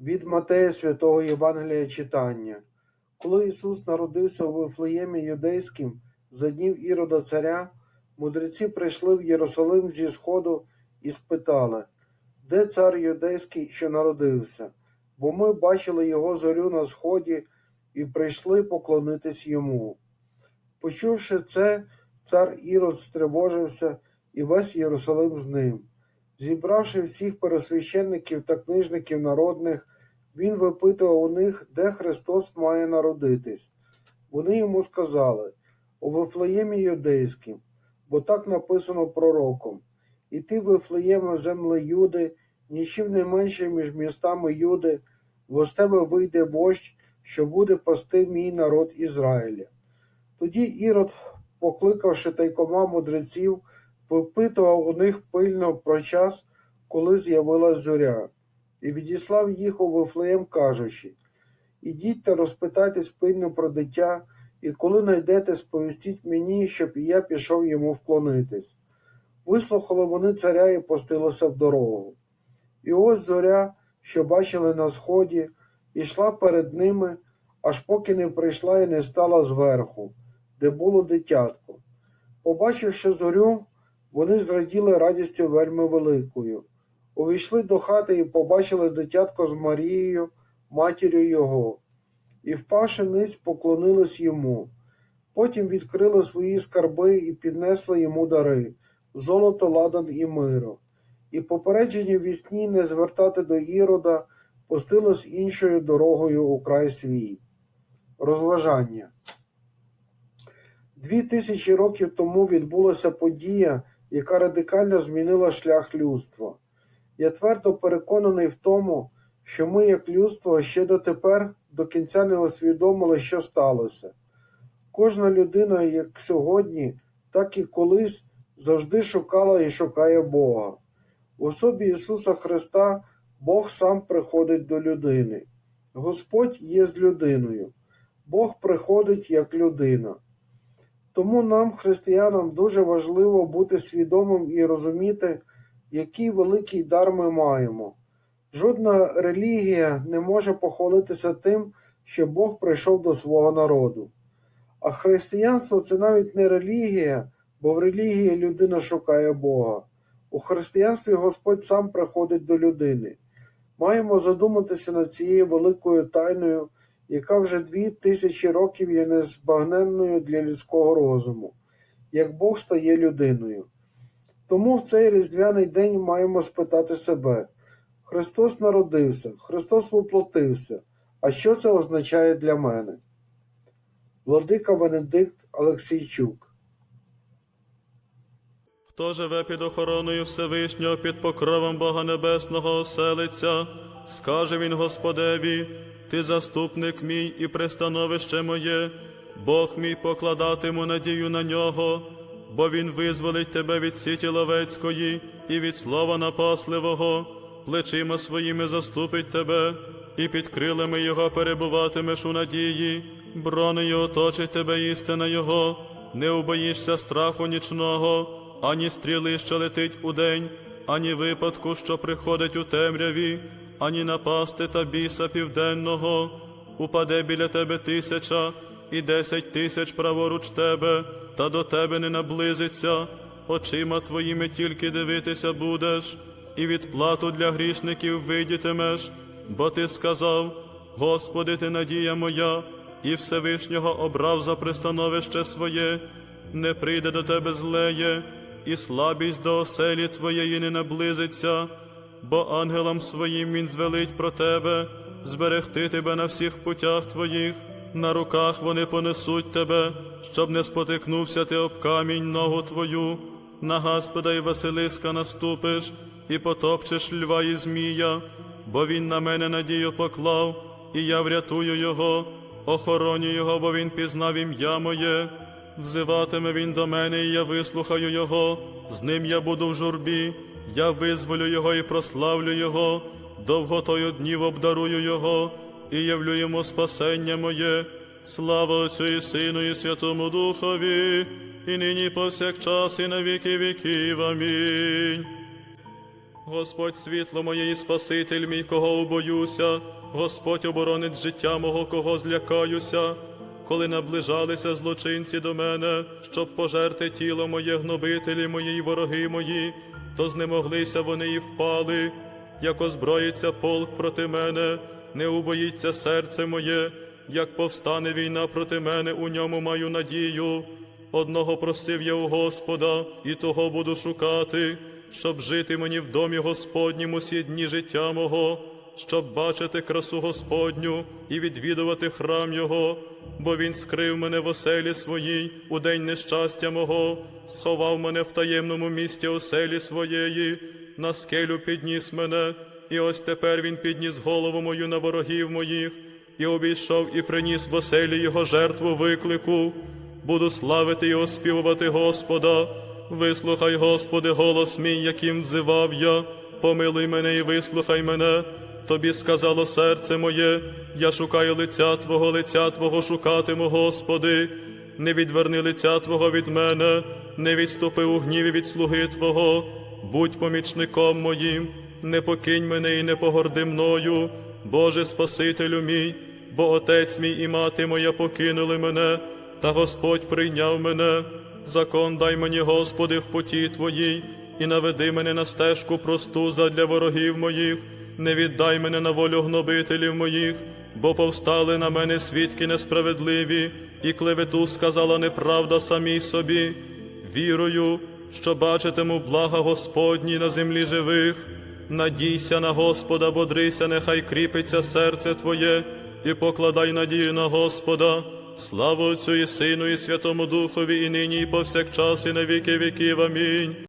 Від Матея Святого Євангелія читання. Коли Ісус народився у Вифлеємі юдейським за днів Ірода царя, мудреці прийшли в Єрусалим зі сходу і спитали, де цар юдейський, що народився? Бо ми бачили його зорю на сході і прийшли поклонитись йому. Почувши це, цар Ірод стривожився і весь Єрусалим з ним. Зібравши всіх пересвященників та книжників народних, він випитував у них, де Христос має народитись. Вони йому сказали у Вифлеємі юдейським, бо так написано пророком. І ти, Вифлеєме, земле Юди, нічим не менше між містами Юди, бо з тебе вийде вождь, що буде пасти мій народ Ізраїля. Тоді Ірод, покликавши тайкома мудреців, випитував у них пильно про час, коли з'явилась зоря, і відіслав їх у Вифлеєм, кажучи: Ідіть та розпитайтесь пильно про дитя, і коли найдете, сповістіть мені, щоб і я пішов йому вклонитись. Вислухали вони царя і пустилися в дорогу. І ось зоря, що бачили на сході, ішла перед ними, аж поки не прийшла і не стала зверху, де було дитятко. Побачивши зорю, вони зраділи радістю вельми великою. Увійшли до хати і побачили дитятко з Марією, матір'ю його, і, впавши ниць, поклонились йому. Потім відкрили свої скарби і піднесли йому дари золото, ладан і миро. І попереджені вісні не звертати до Ірода, пустились іншою дорогою у край свій. Розважання. Дві тисячі років тому відбулася подія, яка радикально змінила шлях людства. Я твердо переконаний в тому, що ми, як людство, ще дотепер до кінця не усвідомили, що сталося. Кожна людина, як сьогодні, так і колись, завжди шукала і шукає Бога. В особі Ісуса Христа Бог сам приходить до людини. Господь є з людиною. Бог приходить як людина. Тому нам, християнам, дуже важливо бути свідомим і розуміти, який великий дар ми маємо. Жодна релігія не може похвалитися тим, що Бог прийшов до свого народу. А християнство це навіть не релігія, бо в релігії людина шукає Бога. У християнстві Господь сам приходить до людини. Маємо задуматися над цією великою тайною, яка вже дві тисячі років є незбагненною для людського розуму, як Бог стає людиною. Тому в цей різдвяний день маємо спитати себе: Христос народився, Христос воплотився. А що це означає для мене? Владика Венедикт Олексійчук Хто живе під охороною Всевишнього, під покровом Бога Небесного оселиться, скаже він Господеві, Ти заступник мій і пристановище моє, Бог мій покладатиму надію на нього, бо Він визволить тебе від сіті ловецької і від слова напасливого, плечима своїми заступить тебе, і під крилами Його перебуватимеш у надії, бронею оточить тебе істина Його, не убоїшся страху нічного ані стріли, що летить удень, ані випадку, що приходить у темряві, ані напасти та біса південного, упаде біля тебе тисяча і десять тисяч праворуч тебе, та до тебе не наблизиться, очима твоїми тільки дивитися будеш, і відплату для грішників видітимеш, бо ти сказав: Господи, ти надія моя, і Всевишнього обрав за пристановище своє, не прийде до тебе злеє і слабість до оселі твоєї не наблизиться, бо ангелам своїм він звелить про тебе, зберегти тебе на всіх путях твоїх, на руках вони понесуть тебе, щоб не спотикнувся ти об камінь ногу твою, на Господа і Василиска наступиш, і потопчеш льва і змія, бо він на мене надію поклав, і я врятую його, охороню його, бо він пізнав ім'я моє. Взиватиме він до мене, і я вислухаю його, з ним я буду в журбі, я визволю його і прославлю його, довготою днів обдарую його, і явлю йому спасення моє, слава Отцю і Сину, і Святому Духові, і нині повсякчас, і на віки віків. Амінь. Господь світло моє і Спаситель мій, кого убоюся, Господь оборонить життя мого, кого злякаюся. Коли наближалися злочинці до мене, щоб пожерти тіло моє, гнобителі мої і вороги мої, то знемоглися вони і впали, як озброїться полк проти мене, не убоїться серце моє, як повстане війна проти мене, у ньому маю надію. Одного просив я у Господа, і того буду шукати, щоб жити мені в домі Господнім усі дні життя мого, щоб бачити красу Господню і відвідувати храм Його, бо Він скрив мене в оселі своїй у день нещастя мого, сховав мене в таємному місті оселі своєї, на скелю підніс мене, і ось тепер Він підніс голову мою на ворогів моїх, і обійшов і приніс в оселі Його жертву виклику. Буду славити і оспівувати Господа. Вислухай, Господи, голос мій, яким взивав я. Помилуй мене і вислухай мене. Тобі сказало серце моє, я шукаю лиця Твого, лиця Твого шукатиму, Господи. Не відверни лиця Твого від мене, не відступи у гніві від слуги Твого. Будь помічником моїм, не покинь мене і не погорди мною, Боже Спасителю мій, бо отець мій і мати моя покинули мене, та Господь прийняв мене. Закон дай мені, Господи, в поті Твоїй, і наведи мене на стежку просту задля ворогів моїх, не віддай мене на волю гнобителів моїх, бо повстали на мене свідки несправедливі, і клевету сказала неправда самій собі. Вірую, що бачитиму блага Господні на землі живих. Надійся на Господа, бодрися, нехай кріпиться серце Твоє, і покладай надію на Господа. Слава Отцю і Сину, і Святому Духові, і нині, і повсякчас, і на віки віків. Амінь.